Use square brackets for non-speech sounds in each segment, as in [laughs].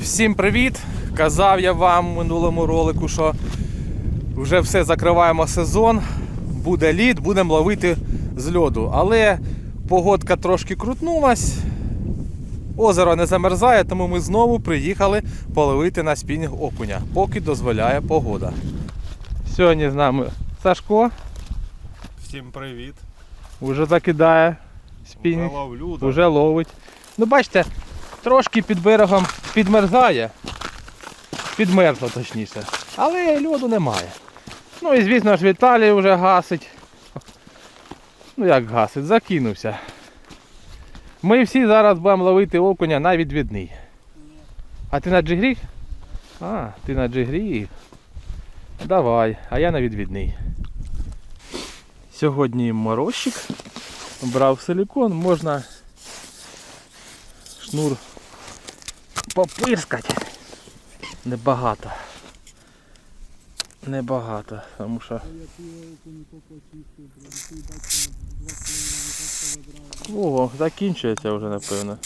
Всім привіт! Казав я вам в минулому ролику, що вже все закриваємо сезон. Буде лід, будемо ловити з льоду. Але погодка трошки крутнулась. Озеро не замерзає, тому ми знову приїхали половити на спінінг окуня, поки дозволяє погода. Сьогодні з нами Сашко Всім привіт. вже закидає спінінг. Вже ловлю, да. Уже ловить. Ну бачите, трошки під берегом підмерзає. Підмерзло точніше. Але льоду немає. Ну і звісно ж Віталій вже гасить. Ну як гасить, закинувся. Ми всі зараз будемо ловити окуня на відвідний. А ти на джигрі? А, ти на джигрі. Давай, а я на відвідний. Сьогодні морозчик. Брав силікон, можна шнур попирскати. Небагато. Небагато, тому що. О, закінчується вже напевно.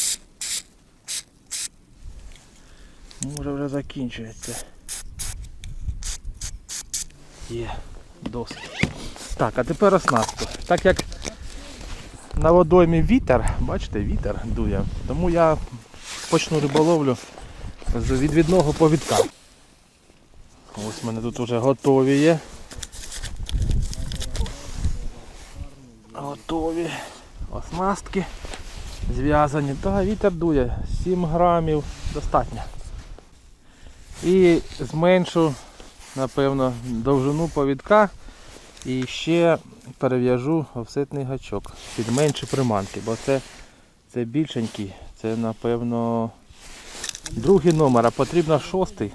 Може вже закінчується. Є, досить. Так, а тепер оснастку. Так як на водоймі вітер, бачите, вітер дує. Тому я почну риболовлю з відвідного повідка. Ось в мене тут вже готові є. Готові оснастки зв'язані. Та вітер дує 7 грамів достатньо. І зменшу, напевно, довжину повідка і ще перев'яжу офсетний гачок під менші приманки, бо це, це більшенький, це напевно другий номер, а потрібно шостий.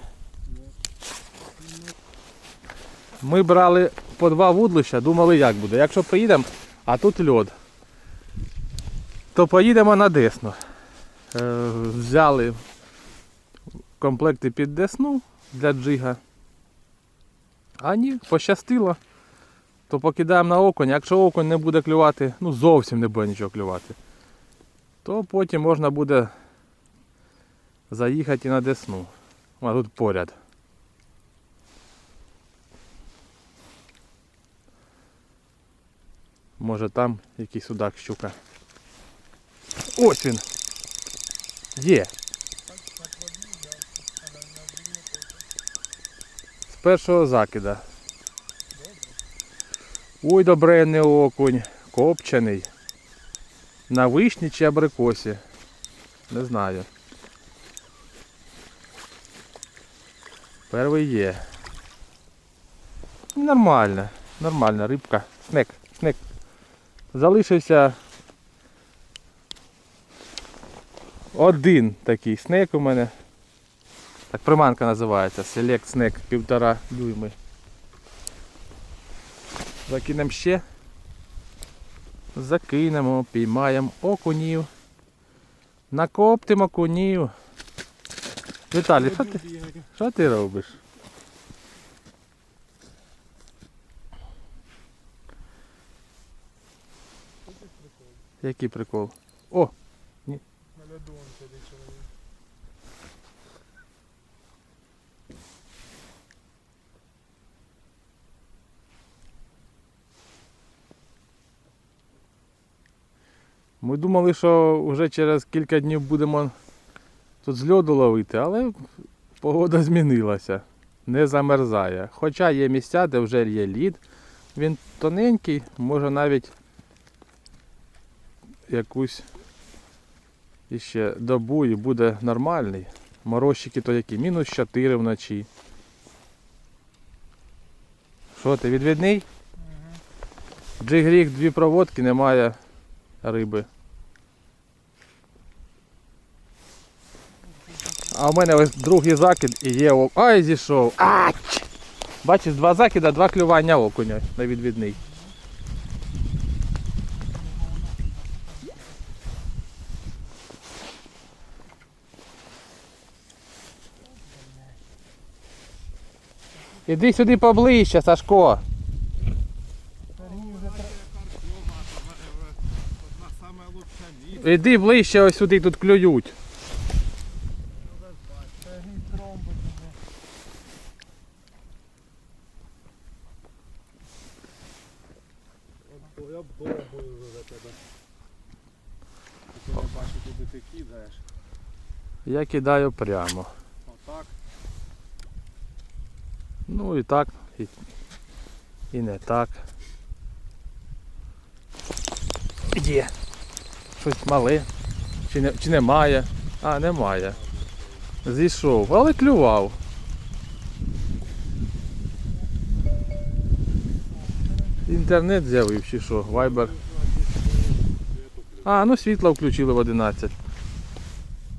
Ми брали по два вудлища, думали як буде. Якщо поїдемо, а тут льод, то поїдемо на Десну. Е, взяли комплекти під Десну для джига. А ні, пощастило то покидаємо на окунь. Якщо окунь не буде клювати, ну зовсім не буде нічого клювати, то потім можна буде заїхати на Десну. А тут поряд. Може там якийсь судак щука. Ось він. Є. З першого закида. Ой, добренний окунь, копчений. На вишні чи абрикосі. Не знаю. Перший є. Нормально, нормальна рибка. Снек, снек. Залишився один такий снек у мене. Так приманка називається. Select снек півтора дюйми. Закинемо ще. Закинемо, піймаємо окунів. Накоптимо окунів. Віталій, що ти, що ти робиш? Який прикол? О! На льоду он сидить чоловік. Ми думали, що вже через кілька днів будемо тут з льоду ловити, але погода змінилася. Не замерзає. Хоча є місця, де вже є лід. Він тоненький, може навіть якусь іще добу і буде нормальний. Морозчики то які? Мінус 4 вночі. Що ти, відвідний? Джигрік, дві проводки, немає риби. А у мене ось другий закид і є ок. Ай, зійшов. Ач! Бачиш, два закида, два клювання окуня на відвідний. Іди сюди поближче, Сашко. Іди ближче ось сюди тут клюють. Я бомбою за тебе. Ти не куди ти кидаєш. Я кидаю прямо. Отак. Ну і так, і, і не так. Є. Щось мале. Чи, не, чи немає? А, немає. Зійшов, але клював. Інтернет з'явив чи що, вайбер. А, ну світло включили в 11.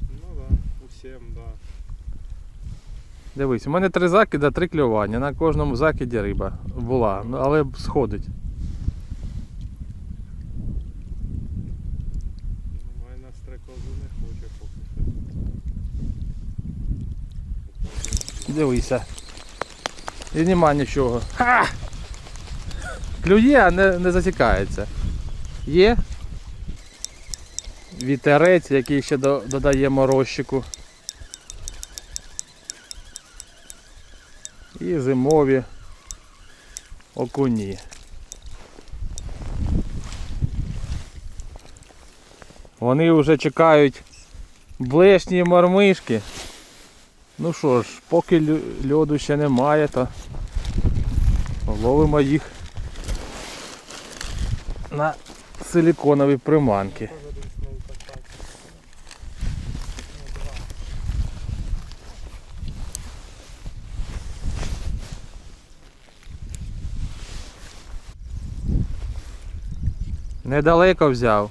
Ну да, усім, да. Дивись, у мене три закида, три клювання. На кожному закиді риба була, ну, але сходить. Ну, мене не хоче поки що. Дивися. І нема нічого. Ха! Клює, а не, не засікається. Є. Вітерець, який ще до- додаємо розчику. І зимові окуні. Вони вже чекають блешні мормишки. Ну що ж, поки льоду ще немає, то ловимо їх на силіконові приманки. Недалеко взяв.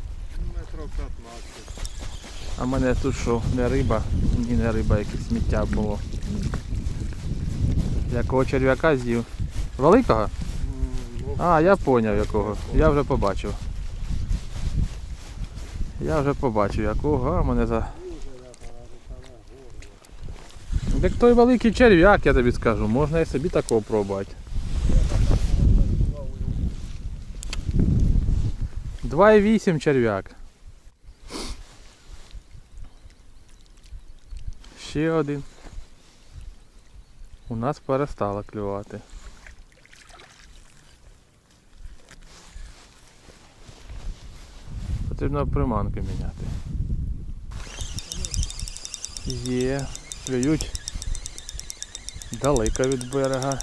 Метро 15. А мене тут що, не риба, і не риба, якесь сміття було. Якого черв'яка з'їв? Великого? А, я поняв якого. Я вже побачив. Я вже побачив якого, а мене за. Так той великий черв'як, я тобі скажу, можна і собі такого пробувати. 2,8 черв'як. Ще один. У нас перестало клювати. Потрібно приманки міняти. Є, клюють далеко від берега.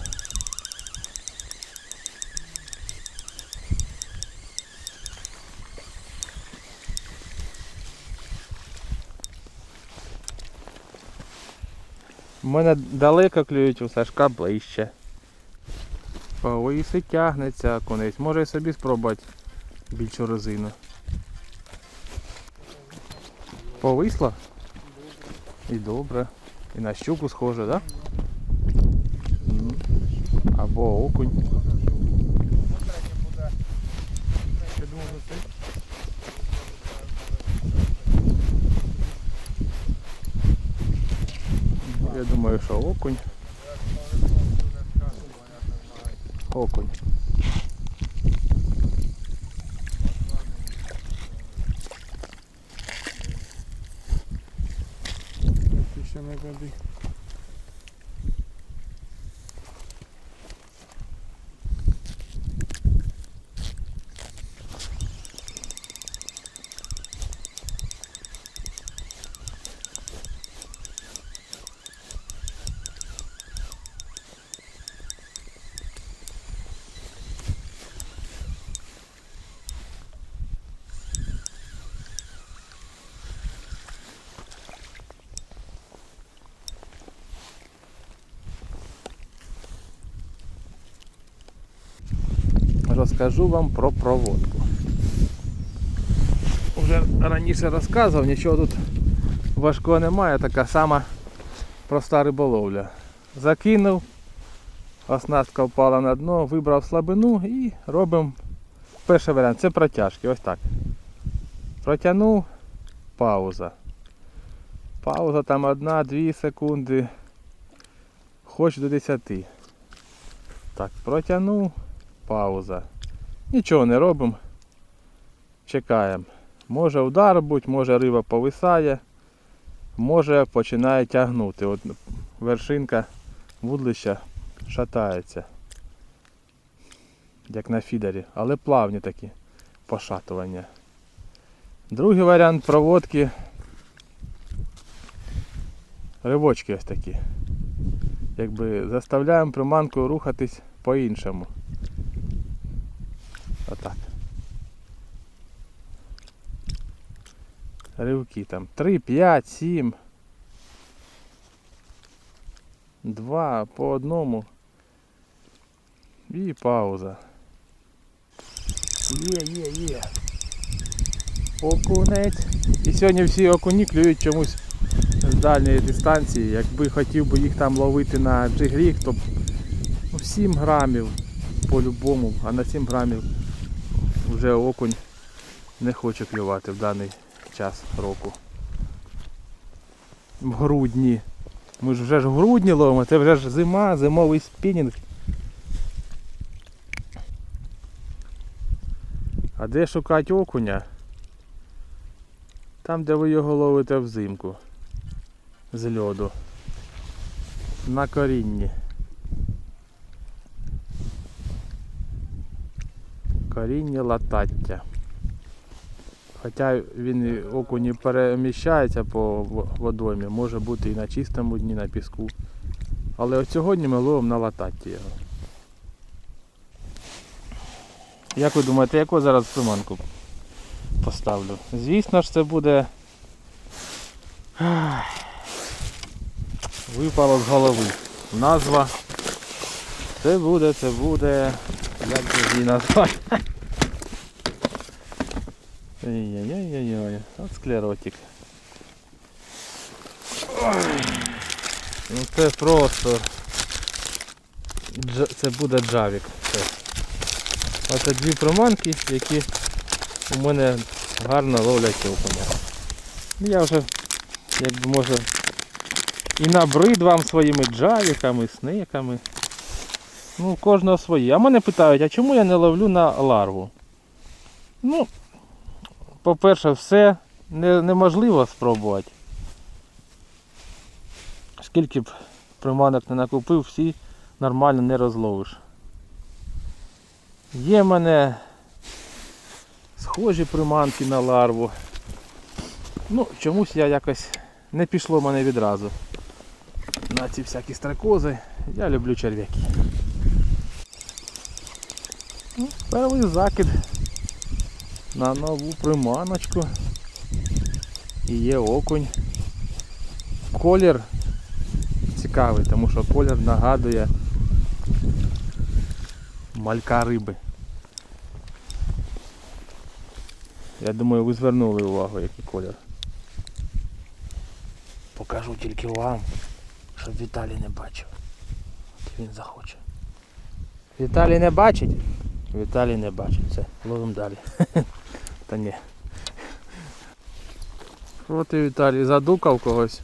У мене далеко клюють, у Сашка ближче. Повиси тягнеться конець. Може і собі спробувати більшу резину. Повисла? І добре. І на щуку схоже, так? Да? Або окунь. Я думав, за це. Я думаю, що окунь. Окунь. Ще не веди. Розкажу вам про проводку. Уже раніше розказував, нічого тут важкого немає, така сама проста риболовля. Закинув, оснастка впала на дно, вибрав слабину і робимо перший варіант. Це протяжки, ось так. Протягнув, пауза. Пауза там 1-2 секунди. Хоч до 10. Так, протягнув, пауза. Нічого не робимо. Чекаємо. Може удар бути, може риба повисає, може починає тягнути. От вершинка вудлища шатається. Як на фідері, але плавні такі. пошатування. Другий варіант проводки. Ривочки ось такі. Якби заставляємо приманку рухатись по-іншому. Отак. Ривки там 3, 5, 7. Два по одному. І пауза. Є, є, є. Окунець. І сьогодні всі окуні клюють чомусь з дальньої дистанції. Якби хотів би їх там ловити на джигріг, то ну, 7 грамів по-любому, а на 7 грамів вже окунь не хоче клювати в даний час року. В грудні. Ми ж вже ж в грудні ловимо, це вже ж зима, зимовий спінінг. А де шукати окуня? Там, де ви його ловите взимку. З льоду. На корінні. Коріння латаття. Хоча він окунь і переміщається по водоймі, може бути і на чистому дні, на піску. Але от сьогодні ми ловимо на лататті його. Як ви думаєте, яку зараз приманку поставлю? Звісно ж це буде. Випало з голови. Назва. Це буде, це буде. Як же її назвати? Ой-ой-ой-ой, от склеротик. Ну це просто. Це буде джавік. Оце дві приманки, які у мене гарно ловлять окуня. Ну, Я вже, якби може, і набрид вам своїми джавіками, снеками. Ну, кожного свої. А мене питають, а чому я не ловлю на ларву? Ну, по-перше, все не, неможливо спробувати. Скільки б приманок не накупив, всі нормально не розловиш. Є в мене схожі приманки на ларву. Ну, чомусь я якось не пішло в мене відразу. На ці всякі стрекози. Я люблю черв'яки. Перший закид на нову приманочку. І є окунь. Колір цікавий, тому що колір нагадує малька риби. Я думаю, ви звернули увагу, який колір. Покажу тільки вам, щоб Віталій не бачив. От він захоче. Віталій не бачить? Віталій не бачить. Все, ловимо далі. [laughs] Та ні. Що ти, Віталій, задукав когось?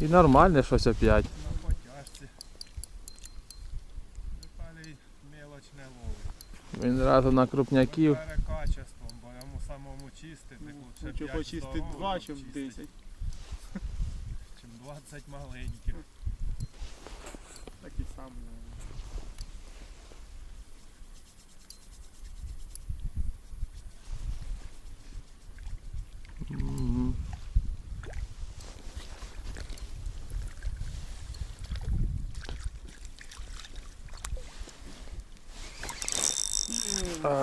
І нормальне щось опять. На потяжці. Віталій мелоч не ловить. Він разу на крупняків. Бере качеством, бо йому самому чистити лучше Лучше 5 почистити 2, чим чистити, 10. Чим 20 маленьких. Так і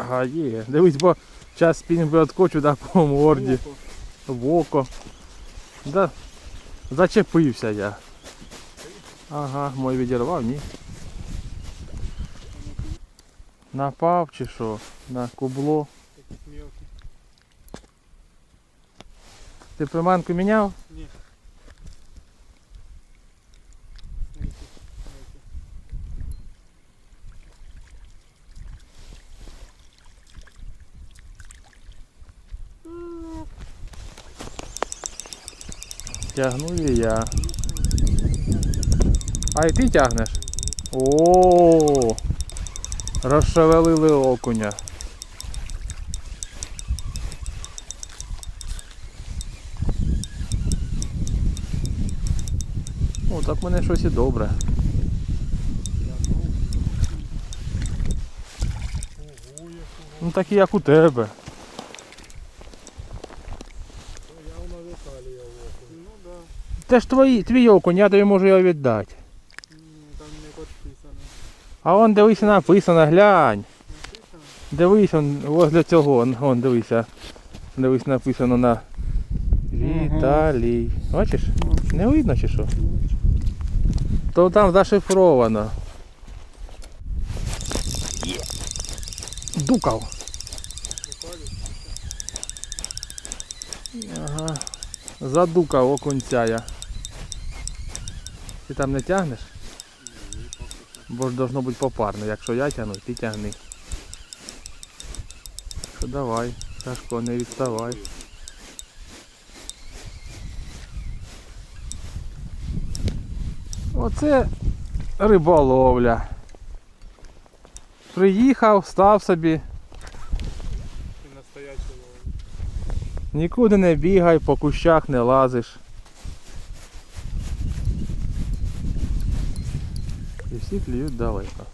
Ага, є. Дивись, бо час спінінг би відкочу да, по морді, в око. Да, зачепився я. Ага, мой відірвав, ні. Напав чи що? На кубло. Ти приманку міняв? Ні. Тягну і я. А і ти тягнеш? О, розшевелили окуня. О, так мене щось і добре. Ну так і як у тебе. Це ж твої, твій окунь, я тобі можу його віддати. Там не підписано. А вон дивися написано, глянь. Дивись, он возле цього, он, он дивися. Дивись, написано на Віталій. Бачиш? Не видно чи що? То там зашифровано. Дукав. Ага. Задукав окунця я. Ти там не тягнеш? Бо ж должно бути попарно. Якщо я тягну, ти тягни. Так що давай, Сашко, не відставай. Оце риболовля. Приїхав, став собі, нікуди не бігай, по кущах не лазиш. Всі клюють далеко.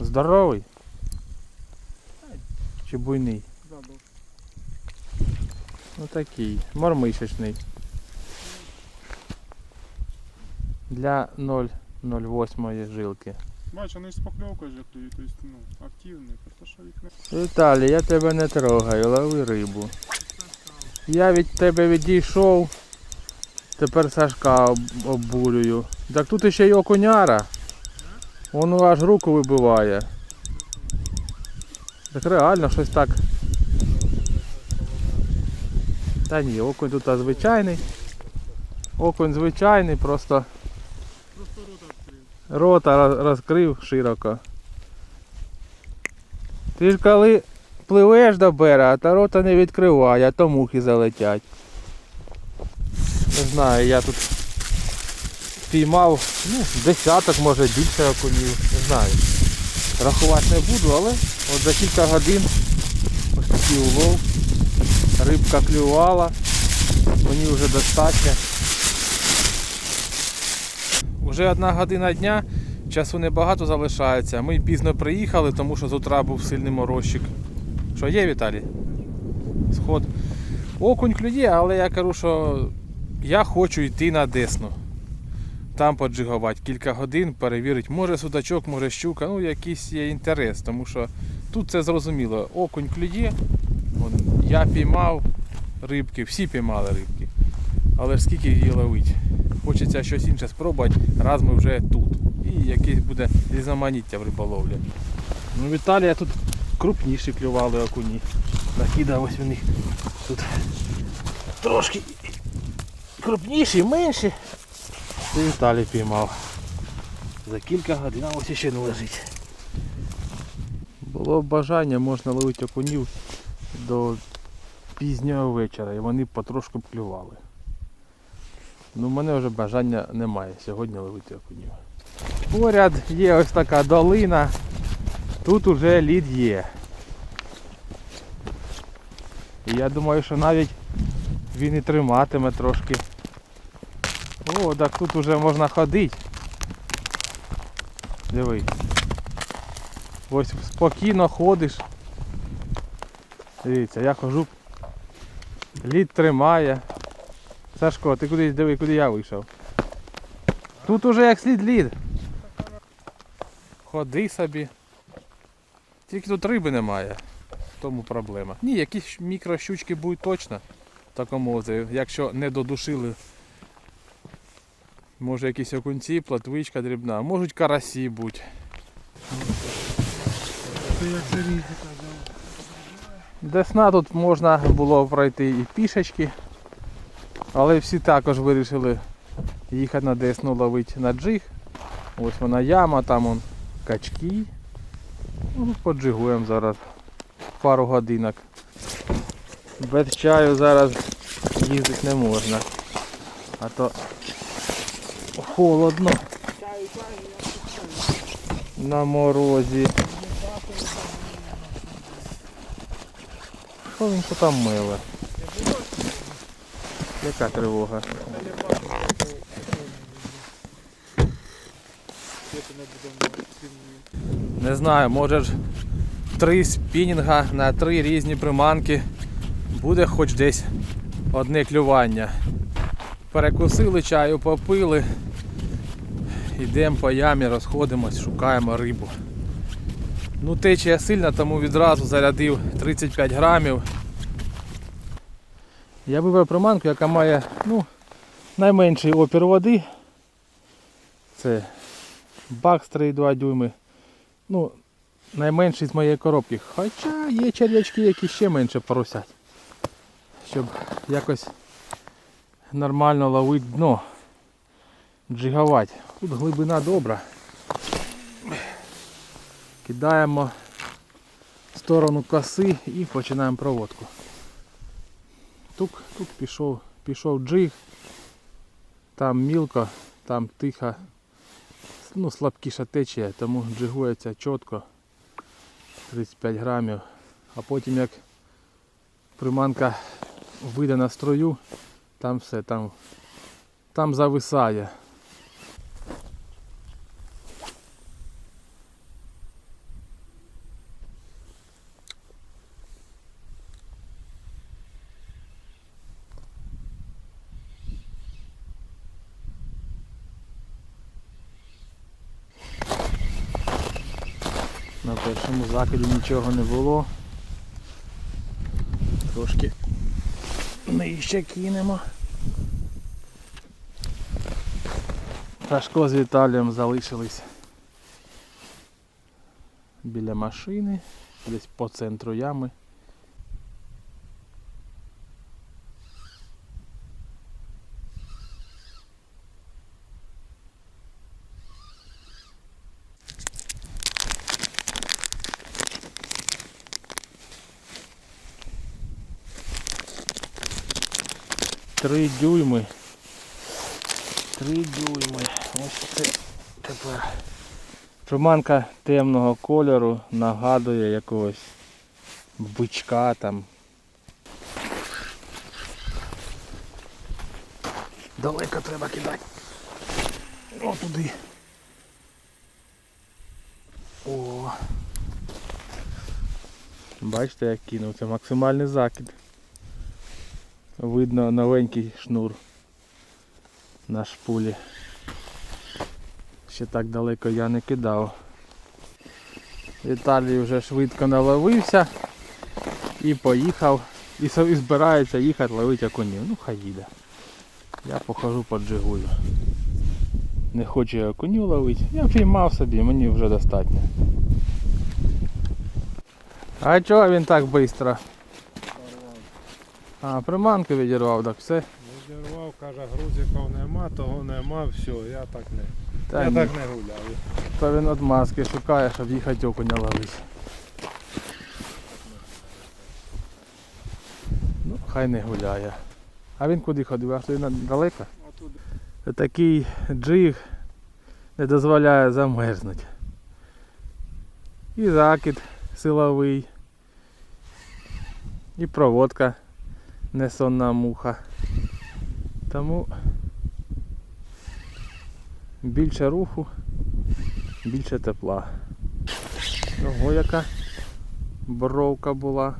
Здоровий? Чи буйний? Ну такий, мормишечний. Для 0,08 жилки. Бач, вони з покльовкою же клюють, тобто, ну, активні, просто що їх не... Віталій, я тебе не трогаю, лови рибу. Я від тебе відійшов, тепер Сашка об- обурюю. Так тут ще й окуняра. Воно аж руку вибиває. Так реально щось так. Та ні, окунь тут звичайний. Окунь звичайний, просто рота розкрив широко. Ти ж коли пливеш до берега, то рота не відкриває, а то мухи залетять. Не знаю, я тут піймав ну, десяток, може більше окунів, не знаю. Рахувати не буду, але от за кілька годин ось такий улов. Рибка клювала, мені вже достатньо. Уже одна година дня, часу небагато залишається. Ми пізно приїхали, тому що з утра був сильний морозчик. Що є, Віталій? Сход. Окунь клює, але я кажу, що я хочу йти на Десну. Там поджигувати кілька годин, перевірити, може судачок, може щука, ну якийсь є інтерес, тому що тут це зрозуміло. Окунь клює, я піймав рибки, всі піймали рибки. Але ж скільки її ловить? Хочеться щось інше спробувати, раз ми вже тут. І якесь буде різноманіття в риболовлі. Ну, в Італії тут крупніші клювали окуні. Накидав ось у них тут трошки крупніші, менші. Це Віталій піймав. За кілька годин ось ще не лежить. Було б бажання, можна ловити окунів до пізнього вечора і вони потрошку б клювали. Ну, в мене вже бажання немає сьогодні ловити окунів. Поряд є ось така долина. Тут уже лід є. І я думаю, що навіть він і триматиме трошки. О, так тут уже можна ходити. Диви. Ось спокійно ходиш. Дивіться, я хожу. Лід тримає. Сашко, ти кудись диви, куди я вийшов. Тут уже як слід лід. Ходи собі. Тільки тут риби немає. В тому проблема. Ні, якісь мікрощучки будуть точно в такому озері. Якщо не додушили. Може якісь окунці, платвичка дрібна, можуть карасі бути. Десна тут можна було пройти і пішечки, але всі також вирішили їхати на Десну ловити на джиг. Ось вона яма, там он качки. Ну, поджигуємо зараз пару годинок. Без чаю зараз їздити не можна. А то холодно на морозі. Що він там миле? Яка тривога? Не знаю, може ж три спінінга на три різні приманки буде хоч десь одне клювання. Перекусили чаю, попили. Йдемо по ямі, розходимось, шукаємо рибу. Ну течія сильна, тому відразу зарядив 35 грамів. Я вибрав приманку, яка має ну, найменший опір води. Це бакс 3,2 дюйми. Ну, найменший з моєї коробки. Хоча є черв'ячки, які ще менше поросять. Щоб якось нормально ловити дно. Джигувати. Тут глибина добра. Кидаємо в сторону коси і починаємо проводку. Тук, тук пішов, пішов джиг. Там мілко, там тиха, ну, слабкіша течія, тому джигується чітко. 35 грамів. А потім як приманка вийде на строю, там все, там, там зависає. На першому закиді нічого не було. Трошки нижче кинемо. Сашко з Віталієм залишились біля машини, десь по центру ями. Три дюйми. Три дюйми. Ось це тепер. Приманка темного кольору нагадує якогось бичка там. Далеко треба кидати. О, туди. О. Бачите, як кинув. Це максимальний закид. Видно новенький шнур на шпулі. Ще так далеко я не кидав. Віталій вже швидко наловився і поїхав. І збирається їхати ловити окунів. Ну хай їде. Я похожу поджигую. Не хочу я окуню ловити. Я піймав собі, мені вже достатньо. А чого він так швидко? А, приманку відірвав, так все. Відірвав, каже, грузиків нема, того нема, все, я так не. Та я ні. так не гуляю. То він от маски шукає, щоб їхати окуня ловити. Ну, хай не гуляє. А він куди ходив? Аж туди далеко? Такий джиг не дозволяє замерзнути. І закид силовий. І проводка не сонна муха. Тому більше руху, більше тепла. Ого, яка боровка була.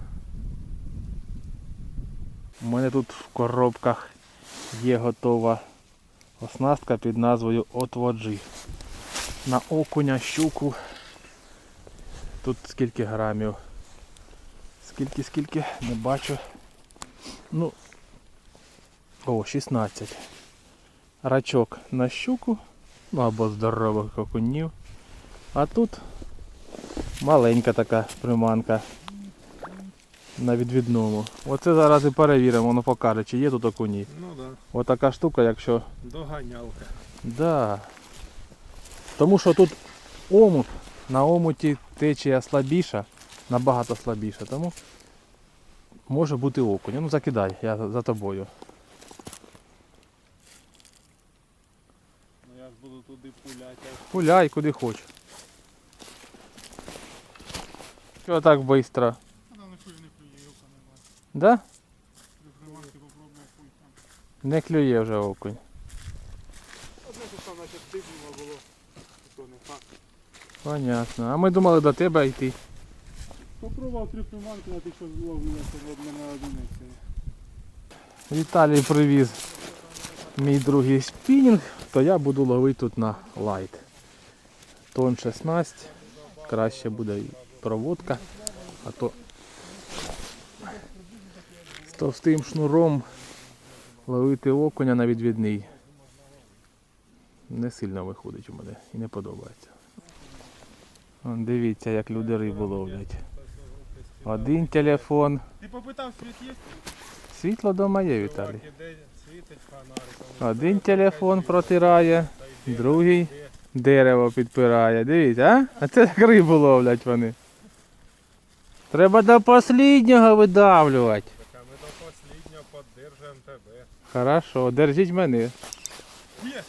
У мене тут в коробках є готова оснастка під назвою Отводжи. На окуня, щуку. Тут скільки грамів? Скільки, скільки, не бачу. Ну. О, 16. Рачок на щуку. Ну або здорових окунів. А тут маленька така приманка. На відвідному. Оце зараз і перевіримо, воно покаже, чи є тут окуні. Ну так, Отака штука, якщо да. доганялка. Да. Тому що тут омут, на омуті течія слабіша, набагато слабіша, тому може бути окунь. Ну закидай, я за- тобою. Ну я ж буду туди пуляти. Гуляй куди хочеш. Чого так швидко? Немає. Да? Не клює вже окунь. Одне то там наче стигнуло було. То не так. Понятно. А ми думали до тебе йти. Попробував три приманки, на ти що зловилося в мене одиниці. Віталій привіз мій другий спінінг, то я буду ловити тут на лайт. Тон 16, краще буде проводка, а то з товстим шнуром ловити окуня на відвідний. Не сильно виходить у мене і не подобається. Дивіться, як люди рибу ловлять. Один телефон. Ти попитав світ є? Світло дома є, Віталій. Один телефон протирає, другий дерево підпирає. Дивіться, а? А це рибу ловлять вони. Треба до останнього видавлювати. Так, а ми до останнього підтримуємо тебе. Хорошо, держіть мене. Є.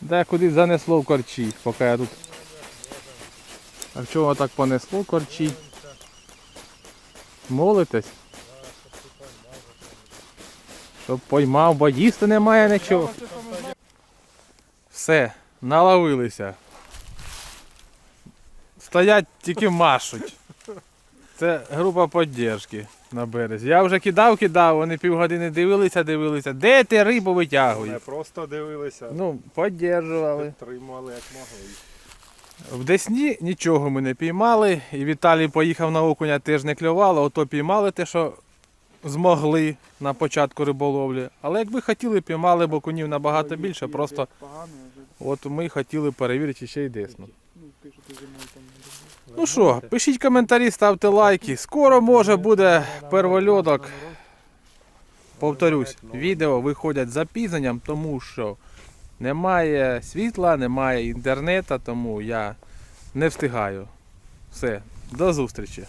Де кудись занесло в корчі, поки я тут. А в чого так понесло корчі? Молитесь? Щоб поймав, бо їсти немає нічого. Все, наловилися. Стоять, тільки машуть. Це група підтримки на березі. Я вже кидав, кидав, вони півгодини дивилися, дивилися. Де ти рибу Не просто дивилися, Ну, підтримували. підтримали як могли. В Десні нічого ми не піймали, і Віталій поїхав на окуня, теж не клювало, ото піймали те, що змогли на початку риболовлі. Але якби хотіли, піймали б окунів набагато більше, просто от ми хотіли перевірити ще й десну. Ну, що пишіть коментарі, ставте лайки. Скоро може буде первольоток. Повторюсь, відео виходять з запізненням, тому що немає світла, немає інтернету, тому я не встигаю. Все, до зустрічі.